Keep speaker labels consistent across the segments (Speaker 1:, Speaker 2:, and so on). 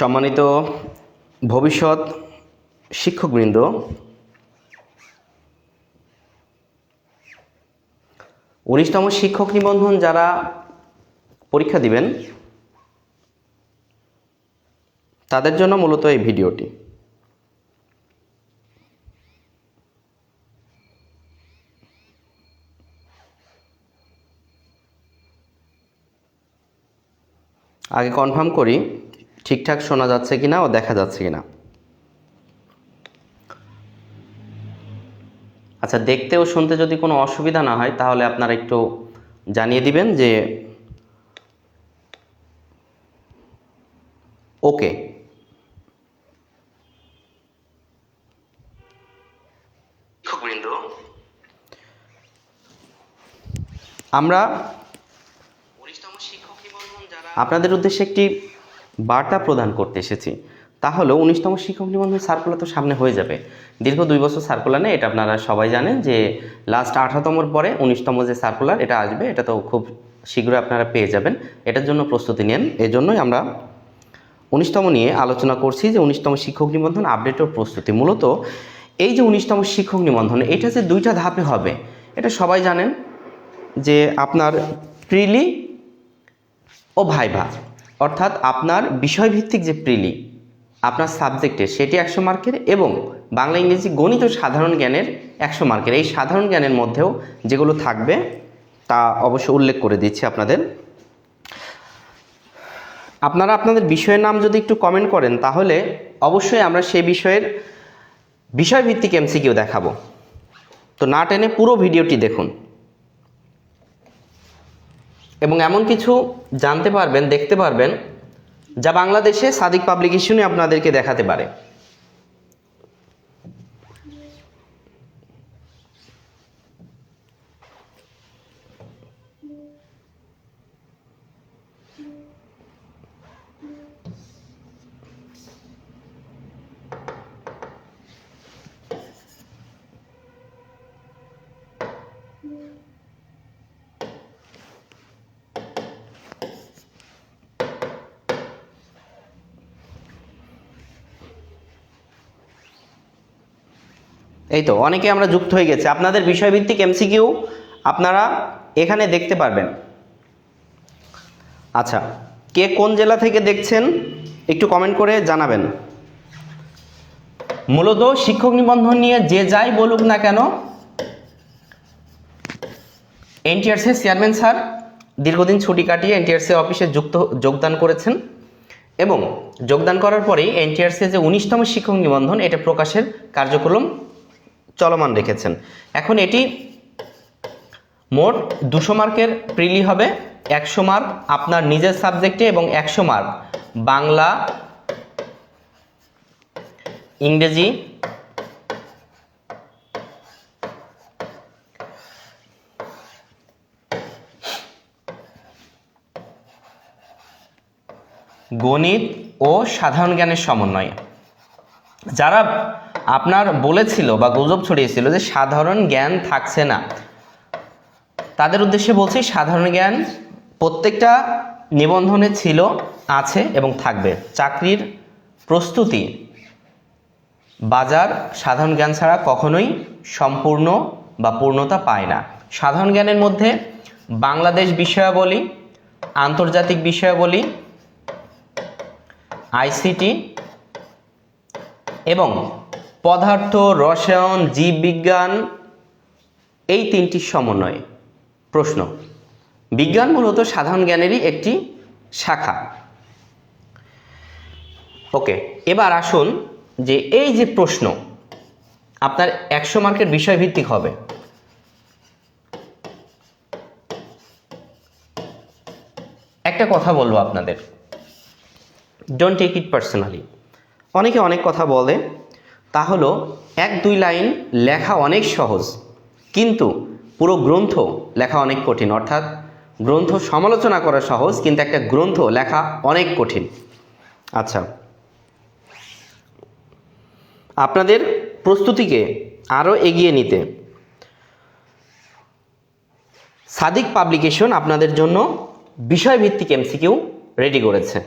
Speaker 1: সম্মানিত ভবিষ্যৎ শিক্ষকবৃন্দ, উনিশতম শিক্ষক নিবন্ধন যারা পরীক্ষা দিবেন, তাদের জন্য মূলত এই ভিডিওটি। আগে কনফার্ম করি ঠিকঠাক শোনা যাচ্ছে কিনা ও দেখা যাচ্ছে কিনা। আচ্ছা দেখতে ও শুনতে যদি কোনো অসুবিধা না হয় তাহলে আপনারা একটু জানিয়ে দিবেন যে ওকে। আমরা আপনাদের উদ্দেশ্যে একটি বার্তা প্রদান করতে এসেছি। তা হলো উনিশতম শিক্ষক নিবন্ধন সার্কুলার তো সামনে হয়ে যাবে। দীর্ঘ দুই বছর সার্কুলার নেই, এটা আপনারা সবাই জানেন যে লাস্ট আঠারোতমর পরে উনিশতম যে সার্কুলার এটা আসবে, এটা তো খুব শীঘ্রই আপনারা পেয়ে যাবেন। এটার জন্য প্রস্তুতি নেন। এই জন্যই আমরা উনিশতম নিয়ে আলোচনা করছি যে উনিশতম শিক্ষক নিবন্ধন আপডেট ও প্রস্তুতি। মূলত এই যে উনিশতম শিক্ষক নিবন্ধন, এটা যে দুইটা ধাপে হবে, এটা সবাই জানেন যে আপনার প্রিলি ও ভাইভা অর্থাৎ আপনার বিষয়ভিত্তিক যে প্রিলি, আপনার সাবজেক্টে সেটি একশো মার্কের এবং বাংলা, ইংরেজি, গণিত সাধারণ জ্ঞানের একশো মার্কের। এই সাধারণ জ্ঞানের মধ্যেও যেগুলো থাকবে তা অবশ্য উল্লেখ করে দিচ্ছি আপনাদের। আপনারা আপনাদের বিষয়ের নাম যদি একটু কমেন্ট করেন, তাহলে অবশ্যই আমরা সেই বিষয়ের বিষয়ভিত্তিক এমসিকিউ দেখাবো। তো না টেনে পুরো ভিডিওটি দেখুন। এবং এমন কিছু জানতে পারবেন দেখতে পারবেন যা বাংলাদেশে সাদিক পাবলিকেশনে আপনাদেরকে দেখাতে পারে। এই তো, অনেকে আমরা যুক্ত হয়ে গেছে। আপনাদের বিষয়ভিত্তিক এমসিকিউ আপনারা এখানে দেখতে পারবেন। আচ্ছা কে কোন জেলা থেকে দেখছেন একটু কমেন্ট করে জানাবেন। মূলত শিক্ষক নিবন্ধন নিয়ে যে যাই বলুক না কেন, এনটিআরসি চেয়ারম্যান স্যার দীর্ঘদিন ছুটি কাটিয়ে এনটিআরসি অফিসে যুক্ত, যোগদান করেছেন এবং যোগদান করার পরেই এনটিআরসি যে উনিশতম শিক্ষক নিবন্ধন, এটা প্রকাশের কার্যক্রম চলমান রেখেছেন। এখন এটি মোট দুশো মার্কের প্রিলি হবে, একশো মার্ক আপনার নিজের সাবজেক্টে এবং একশো মার্ক বাংলা, ইংরেজি, গণিত ও সাধারণ জ্ঞানের সমন্বয়ে। যারা আপনার বলেছিল বা গুজব ছড়িয়েছিল যে সাধারণ জ্ঞান থাকছে না। তাদের উদ্দেশ্যে বলছি, সাধারণ জ্ঞান প্রত্যেকটা নিবন্ধনে ছিল, আছে এবং থাকবে। চাকরির প্রস্তুতি বাজার সাধারণ জ্ঞান ছাড়া কখনোই সম্পূর্ণ বা পূর্ণতা পায় না। সাধারণ জ্ঞানের মধ্যে বাংলাদেশ বিষয়াবলী, আন্তর্জাতিক বিষয়াবলী, আইসিটি এবং পদার্থ, রসায়ন, জীববিজ্ঞান, এই তিনটির সমন্বয়ে। প্রশ্ন। বিজ্ঞান মূলত সাধারণ জ্ঞানেরই একটি শাখা। ওকে, এবার আসুন যে এই যে প্রশ্ন, আপনার একশো মার্কের বিষয়ভিত্তিক হবে। একটা কথা বলব আপনাদের। ডোন্ট টেক ইট পার্সোনালি অনেকে অনেক কথা বলে তা হলো, এক দুই লাইন লেখা অনেক সহজ, কিন্তু পুরো গ্রন্থ লেখা অনেক কঠিন। অর্থাৎ গ্রন্থ সমালোচনা করা সহজ, কিন্তু একটা গ্রন্থ লেখা অনেক কঠিন। আচ্ছা আপনাদের প্রস্তুতিকে আরও এগিয়ে নিতে সাদিক পাবলিকেশন আপনাদের জন্য বিষয়ভিত্তিক এমসিকিউ রেডি করেছে।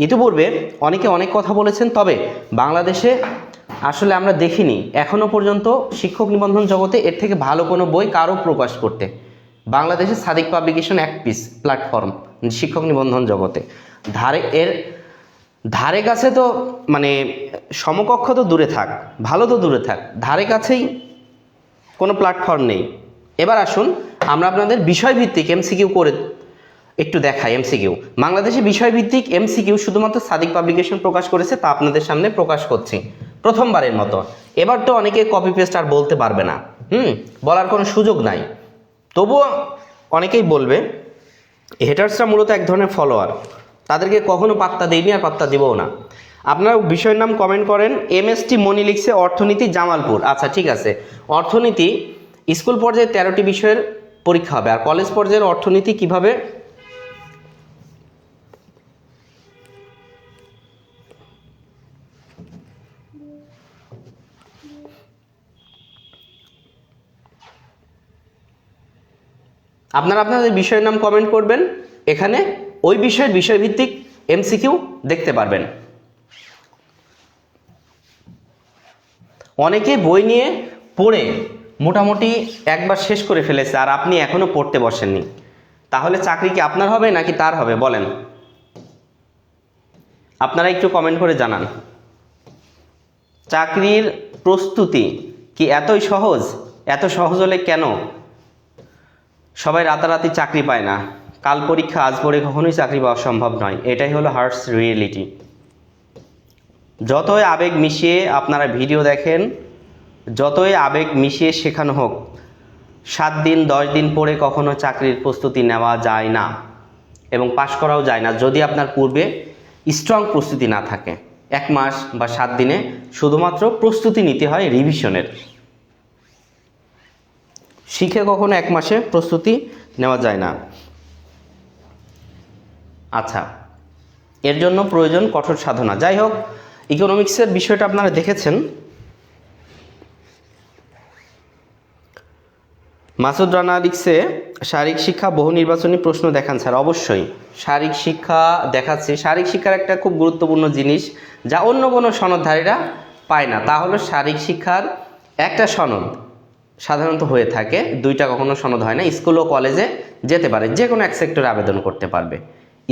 Speaker 1: ইতিপূর্বে অনেকে অনেক কথা বলেছেন, তবে বাংলাদেশে আসলে আমরা দেখিনি। এখনও পর্যন্ত শিক্ষক নিবন্ধন জগতে এর থেকে ভালো কোনো বই কারও প্রকাশ করতে। বাংলাদেশে সাদিক পাবলিকেশন এক পিস প্ল্যাটফর্ম শিক্ষক নিবন্ধন জগতে। ধারে এর, ধারে কাছে তো মানে সমকক্ষ তো দূরে থাক, ভালো তো দূরে থাক, ধারে কাছেই কোনো প্ল্যাটফর্ম নেই। এবার আসুন, আমরা আপনাদের বিষয়ভিত্তিক এমসিকিউ করে একটু দেখাই এমসিকিউ। বাংলাদেশে বিষয়ভিত্তিক এমসিকিউ শুধুমাত্র সাদিক পাবলিকেশন প্রকাশ করেছে তা আপনাদের সামনে প্রকাশ করছি। প্রথমবারের মতো। এবার তো অনেকে কপি পেস্ট আর বলতে পারবে না। হুম, বলার কোনো সুযোগ নাই। তবুও অনেকেই বলবে হেটার্সরা মূলত এক ধরনের ফলোয়ার তাদেরকে কখনো পাত্তা দেয়নি আর পাত্তা দিবও না। আপনারা বিষয়ের নাম কমেন্ট করেন। এমএসটি মনি লিখছে, অর্থনীতি জামালপুর। আচ্ছা ঠিক আছে। অর্থনীতি, স্কুল পর্যায়ে তেরোটি বিষয়ের পরীক্ষা হবে। আর কলেজ পর্যায়ের অর্থনীতি কীভাবে আপনারা আপনাদের বিষয়ের নাম কমেন্ট করবেন। এখানে ওই বিষয়ের বিষয়ভিত্তিক এমসিকিউ দেখতে পারবেন। অনেকে বই নিয়ে পড়ে মোটামুটি একবার শেষ করে ফেলেছে আর আপনি এখনও পড়তে বসেননি। তাহলে চাকরি কি আপনার হবে নাকি তার হবে? বলেন। আপনারা একটু কমেন্ট করে জানান। চাকরির প্রস্তুতি কি এতই সহজ? এত সহজ হলে কেন? সবাই রাতারাতি চাকরি পায় না। কাল পরীক্ষা, আজ পড়ে কখনোই চাকরি পাওয়া সম্ভব নয়। এটাই হলো হার্টস রিয়েলিটি। যতই আবেগ মিশিয়ে আপনারা ভিডিও দেখেন, যতই আবেগ মিশিয়ে শেখানো হোক, সাত দিন, দশ দিন পরে কখনো চাকরির প্রস্তুতি নেওয়া যায় না এবং পাশ করাও যায় না। যদি আপনার পূর্বে স্ট্রং প্রস্তুতি না থাকে, এক মাস বা সাত দিনে শুধুমাত্র প্রস্তুতি নিতে হয় রিভিশনের শিখে কখনো এক মাসে প্রস্তুতি নেওয়া যায় না। আচ্ছা এর জন্য প্রয়োজন কঠোর সাধনা। যাই হোক ইকোনমিক্সের বিষয়টা আপনারা দেখেছেন। মাসুদ রানা লিখছে শারীরিক শিক্ষা বহু নির্বাচনী প্রশ্ন দেখান, স্যার, অবশ্যই। শারীরিক শিক্ষা দেখাচ্ছে। শারীরিক শিক্ষার একটা খুব গুরুত্বপূর্ণ জিনিস যা অন্য কোনো সনদধারীরা পায় না। তা হলো শারীরিক শিক্ষার একটা সনদ। সাধারণত হয়ে থাকে। দুইটা কখনো সনদ হয় না। স্কুল ও কলেজে যেতে পারে যে কোনো এক সেক্টরে আবেদন করতে পারবে।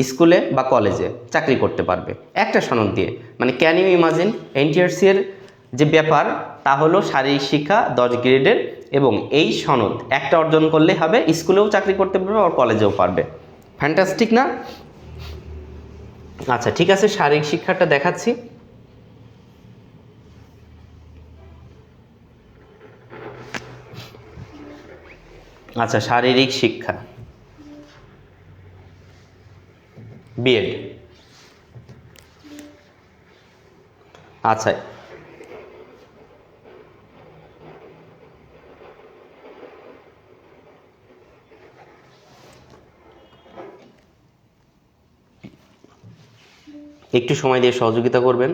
Speaker 1: স্কুলে বা কলেজে চাকরি করতে পারবে। একটা সনদ দিয়ে। মানে ক্যান ইউ ইমাজিন এনটিআরসি এর যে ব্যাপার, তা হলো শারীরিক শিক্ষা, দশ গ্রেডের এবং এই সনদ একটা অর্জন করলে হবে, স্কুলেও চাকরি করতে পারবে আর কলেজেও পারবে। ফ্যান্টাস্টিক না? আচ্ছা ঠিক আছে, শারীরিক শিক্ষাটা দেখাচ্ছি। আচ্ছা শারীরিক শিক্ষা। বিএড আচ্ছা। একটু সময় দিয়ে সহযোগিতা করবেন।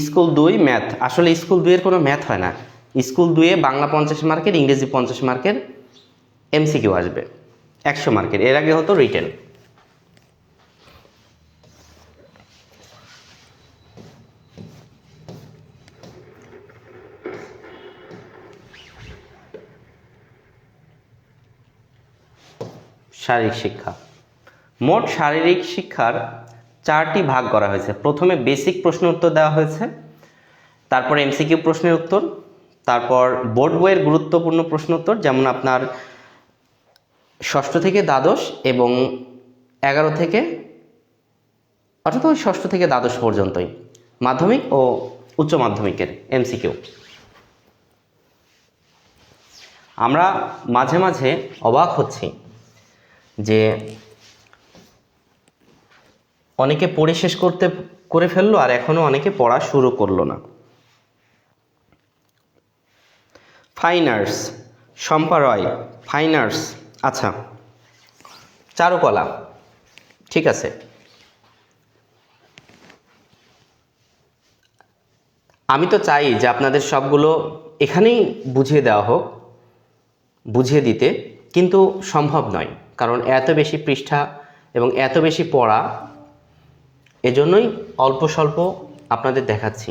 Speaker 1: স্কুল দুই ম্যাথ। আসলে স্কুল দুইয়ের কোনো ম্যাথ হয় না। স্কুল দুয়ে বাংলা পঞ্চাশ মার্কের, ইংরেজি পঞ্চাশ মার্কের এমসিকিউ আসবে। একশো মার্কের। এর আগে হতো রিটেন। শারীরিক শিক্ষা। মোট শারীরিক শিক্ষার চারটি ভাগ করা হয়েছে। প্রথমে বেসিক প্রশ্ন উত্তর দেওয়া হয়েছে, তারপর এমসিকিউ প্রশ্নের উত্তর, তারপর বোর্ড বইয়ের গুরুত্বপূর্ণ প্রশ্ন উত্তর, যেমন আপনার ষষ্ঠ থেকে দ্বাদশ এবং এগারো থেকে, অর্থাৎ ওই ষষ্ঠ থেকে দ্বাদশ পর্যন্তই, মাধ্যমিক ও উচ্চ মাধ্যমিকের এমসিকিউ আমরা মাঝে মাঝে অবাক হচ্ছি যে অনেকে পড়ে শেষ করতে, করে ফেলল আর এখনও অনেকে পড়া শুরু করল না। Fine arts Shampa Roy fine arts আচ্ছা চারুকলা, ঠিক আছে। আমি তো চাই যে আপনাদের সবগুলো এখানেই বুঝিয়ে দেওয়া হোক, বুঝিয়ে দিতে, কিন্তু সম্ভব নয়, কারণ এত বেশি পৃষ্ঠা এবং এত বেশি পড়া এজন্যই অল্প স্বল্প আপনাদের দেখাচ্ছি।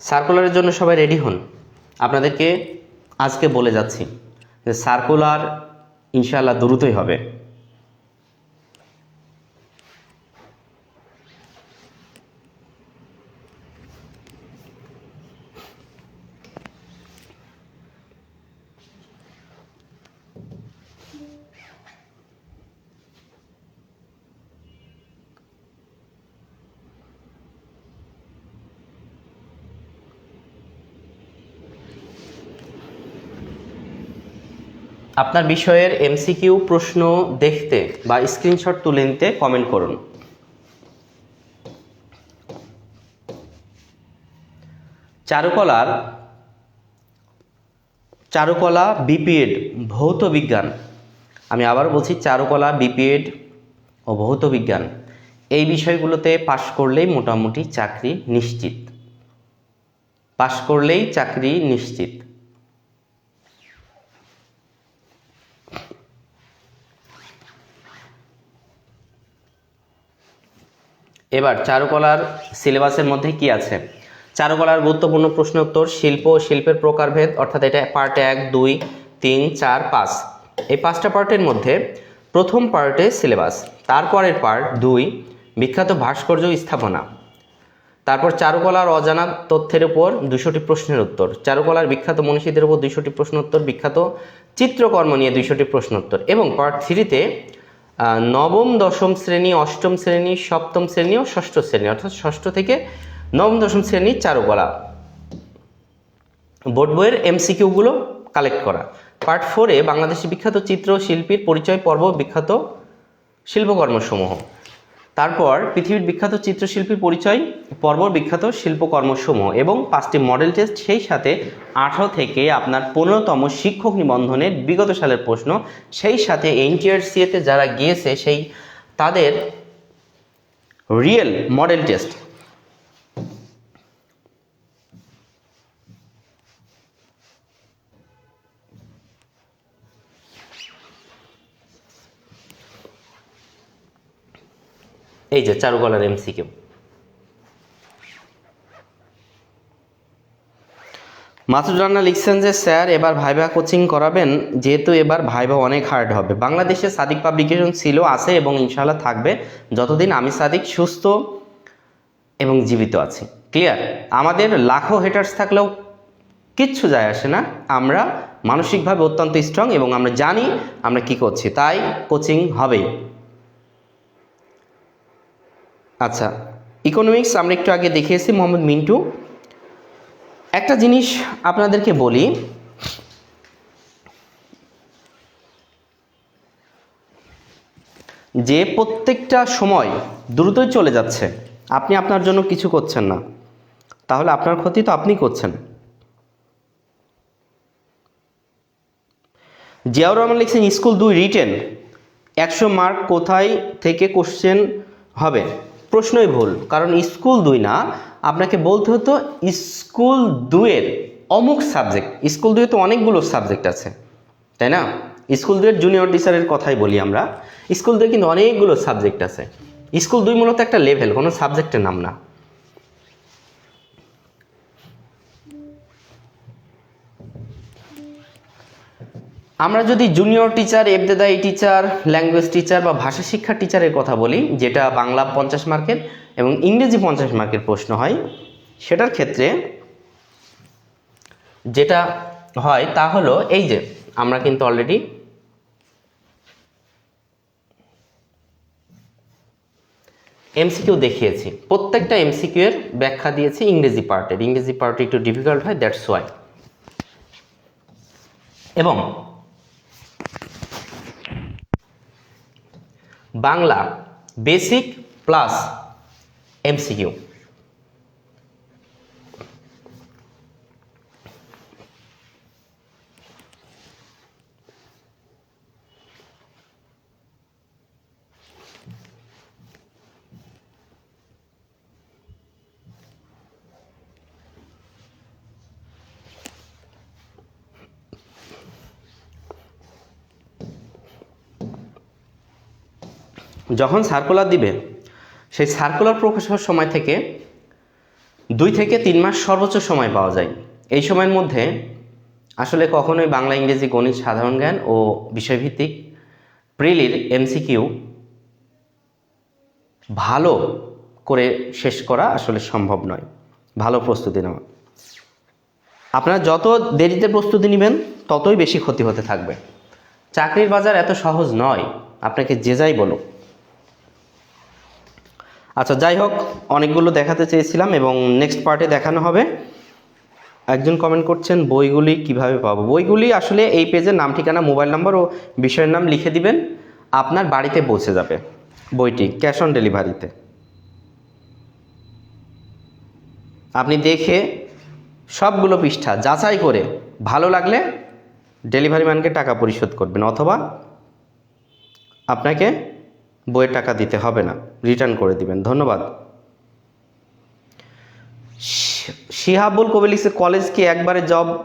Speaker 1: সার্কুলারের জন্য সবাই রেডি হন। আপনাদেরকে আজকে বলে যাচ্ছি যে সার্কুলার ইনশাআল্লাহ দ্রুতই হবে। আপনার বিষয়ের এমসিকিউ প্রশ্ন দেখতে বা স্ক্রিনশট তুলে নিতে কমেন্ট করুন। চারুকলার চারুকলা বিপিএড ভৌত বিজ্ঞান। আমি আবার বলছি চারুকলা বিপিএড ও ভৌত বিজ্ঞান। এই বিষয়গুলোতে পাশ করলেই মোটামুটি চাকরি নিশ্চিত। পাশ করলেই চাকরি নিশ্চিত। এবার চারুকলার সিলেবাসের মধ্যে কি আছে? চারুকলার গুরুত্বপূর্ণ প্রশ্ন উত্তর শিল্প ও শিল্পের প্রকারভেদ, অর্থাৎ এটা পার্ট এক, দুই, তিন, চার, পাঁচ। এই পাঁচটা পার্টের মধ্যে প্রথম পার্টে সিলেবাস, তারপরের পার্ট দুই, বিখ্যাত ভাস্কর্য স্থাপনা। তারপর চারুকলার অজানা তথ্যের উপর দুশোটি প্রশ্নের উত্তর। চারুকলার বিখ্যাত মনীষীদের উপর দুইশোটি প্রশ্ন উত্তর বিখ্যাত চিত্রকর্ম নিয়ে দুইশোটি প্রশ্ন উত্তর এবং পার্ট থ্রিতে নবম, দশম শ্রেণি, অষ্টম শ্রেণি, সপ্তম শ্রেণি ও ষষ্ঠ শ্রেণি, অর্থাৎ ষষ্ঠ থেকে নবম, দশম শ্রেণির চারুকলা। বোর্ড বইয়ের এমসিকিউগুলো কালেক্ট করা। পার্ট ফোরে বাংলাদেশের বিখ্যাত চিত্র, শিল্পীর পরিচয়, পর্ব, বিখ্যাত শিল্পকর্মসমূহ। তারপর পৃথিবীর বিখ্যাত চিত্রশিল্পীর পরিচয় পর্ব বিখ্যাত শিল্পকর্মসমূহ এবং পাঁচটি মডেল টেস্ট, সেই সাথে আঠারো থেকে আপনার পনেরোতম শিক্ষক নিবন্ধনের বিগত সালের প্রশ্ন, সেই সাথে এনটিআরসিএতে যারা গিয়েছে, সেই তাদের রিয়েল মডেল টেস্ট এই যে চারুকলার এমসিকিউ মাসুদ রান্না লিখছেন যে, স্যার, এবার ভাইভা কোচিং করাবেন, যেহেতু এবার ভাইভা অনেক হার্ড হবে। বাংলাদেশে সাদিক পাবলিকেশন ছিল, আছে এবং ইনশাল্লাহ থাকবে। যতদিন আমি সাদিক, সুস্থ এবং জীবিত আছি। ক্লিয়ার আমাদের লাখো হেটার্স থাকলেও কিচ্ছু যায় আসে না। আমরা মানসিকভাবে অত্যন্ত স্ট্রং এবং আমরা জানি আমরা কি করছি। তাই কোচিং হবেই। আচ্ছা ইকোনমিক্স আমরা একটু আগে দেখিয়েছি মোহাম্মদ মিন্টু। একটা জিনিস আপনাদেরকে বলি, যে প্রত্যেকটা সময় দ্রুতই চলে যাচ্ছে, আপনি আপনার জন্য কিছু করছেন না, তাহলে আপনার ক্ষতি তো আপনি করছেন। জিয়াউর রহমান লিখছেন, স্কুল দুই রিটেন, একশো মার্ক কোথায় থেকে কোশ্চেন হবে? প্রশ্নই ভুল, কারণ স্কুল দুই না। আপনাকে বলতে হতো স্কুল দুয়ের অমুক সাবজেক্ট, স্কুল দুয়ে তো অনেকগুলো সাবজেক্ট আছে, তাই না? স্কুল দুয়ের জুনিয়র টিচারের কথাই বলি আমরা। স্কুল দুয়ে কিন্তু অনেকগুলো সাবজেক্ট আছে। স্কুল দুই মূলত একটা লেভেল কোনো সাবজেক্টের নাম না। আমরা যদি জুনিয়র টিচার এবতেদায়ী টিচার ল্যাঙ্গুয়েজ টিচার বা ভাষা শিক্ষা টিচারের কথা বলি, যেটা বাংলা পঞ্চাশ মার্কের এবং ইংরেজি পঞ্চাশ মার্কের প্রশ্ন হয়, সেটার ক্ষেত্রে যেটা হয় তা হলো এই যে, আমরা কিন্তু অলরেডি এমসিকিউ দেখিয়েছি। প্রত্যেকটা এমসিকিউ এর ব্যাখ্যা দিয়েছি ইংরেজি পার্টের ইংরেজি পার্ট একটু ডিফিকাল্ট হয় দ্যাটস ওয়াই এবং বাংলা বেসিক প্লাস এমসিকিউ যখন সার্কুলার দিবে, সেই সার্কুলার প্রকাশের সময় থেকে দুই থেকে তিন মাস সর্বোচ্চ সময় পাওয়া যায়। এই সময়ের মধ্যে আসলে কখনোই বাংলা, ইংরেজি, গণিত, সাধারণ জ্ঞান ও বিষয়ভিত্তিক প্রিলির এমসিকিউ ভালো করে শেষ করা আসলে সম্ভব নয়। ভালো প্রস্তুতি নেওয়া। আপনারা যত দেরিতে প্রস্তুতি নেবেন, ততই বেশি ক্ষতি হতে থাকবে। চাকরির বাজার এত সহজ নয়। আপনাকে যে যাই বলো আচ্ছা যাই হোক, অনেকগুলো দেখাতে চেয়েছিলাম এবং নেক্সট পার্টে দেখানো হবে। একজন কমেন্ট করছেন, বইগুলি কীভাবে পাবো? বইগুলি আসলে এই পেজের নাম, ঠিকানা মোবাইল নাম্বার ও বিষয়ের নাম লিখে দিবেন, আপনার বাড়িতে পৌঁছে যাবে বইটি ক্যাশ অন ডেলিভারিতে আপনি দেখে সবগুলো পৃষ্ঠা যাচাই করে ভালো লাগলে ডেলিভারি ম্যানকে টাকা পরিশোধ করবেন, অথবা আপনাকে বইয়ের টাকা দিতে হবে না। রিটার্ন করে দিবেন। ধন্যবাদ। শিহাবুল কবি লিখছে কলেজ কি একবারে জব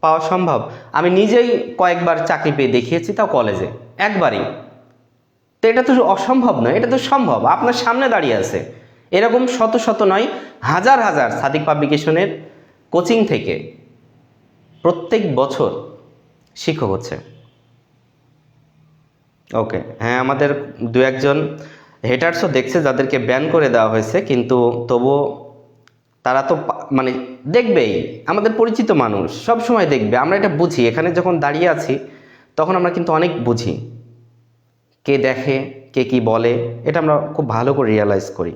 Speaker 1: পাওয়া সম্ভব? আমি নিজেই কয়েকবার চাকরি পেয়ে দেখিয়েছি, তাও কলেজে একবারই। তো এটা তো অসম্ভব নয়, এটা তো সম্ভব। আপনার সামনে দাঁড়িয়ে আছে। এরকম শত শত নয়, হাজার হাজার সাদিক পাবলিকেশনের কোচিং থেকে প্রত্যেক বছর শিক্ষক হচ্ছে। ওকে হ্যাঁ আমাদের দু একজন হেটার্সও দেখছে, যাদেরকে ব্যান করে দেওয়া হয়েছে, কিন্তু তবুও তারা তো মানে দেখবেই, আমাদের পরিচিত মানুষ, সব সময় দেখবে, আমরা এটা বুঝি, এখানে যখন দাঁড়িয়ে আছি, তখন আমরা কিন্তু অনেক বুঝি, কে দেখে, কে কি বলে, এটা আমরা খুব ভালো করে রিয়ালাইজ করি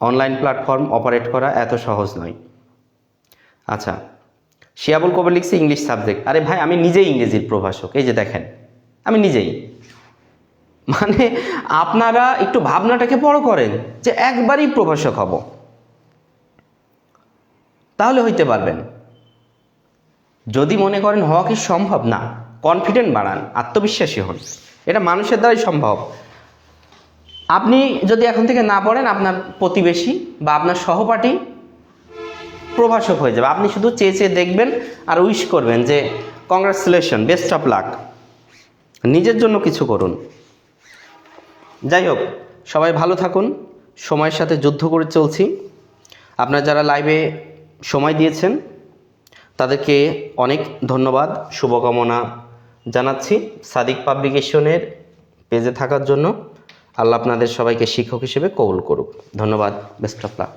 Speaker 1: অনলাইন প্ল্যাটফর্ম অপারেট করা এত সহজ নয়। আচ্ছা শিয়াবুল কবে লিখছে ইংলিশ সাবজেক্ট আরে ভাই, আমি নিজেই ইংরেজির প্রভাষক, এই যে দেখেন, আমি নিজেই মানে আপনারা একটু ভাবনাটাকে বড় করেন যে একবারই প্রভাষক হব। তাহলে হইতে পারবেন। যদি মনে করেন হওয়া কি সম্ভব না কনফিডেন্ট বাড়ান, আত্মবিশ্বাসী হন। এটা মানুষের দ্বারাই সম্ভব। আপনি যদি এখন থেকে না পড়েন, আপনার প্রতিবেশী বা আপনার সহপাঠী প্রভাষক হয়ে যাবে। আপনি শুধু চেয়ে চেয়ে দেখবেন আর উইশ করবেন যে কংগ্রাচুলেশন বেস্ট অফ লাক নিজের জন্য কিছু করুন। যাই হোক, সবাই ভালো থাকুন, সময়ের সাথে যুদ্ধ করে চলছি। আপনারা যারা লাইভে সময় দিয়েছেন, তাদেরকে অনেক ধন্যবাদ, শুভকামনা জানাচ্ছি সাদিক পাবলিকেশনের পেজে থাকার জন্য। আল্লাহ আপনাদের সবাইকে শিক্ষক হিসেবে কবুল করুক। ধন্যবাদ বেস্ট অফ লাক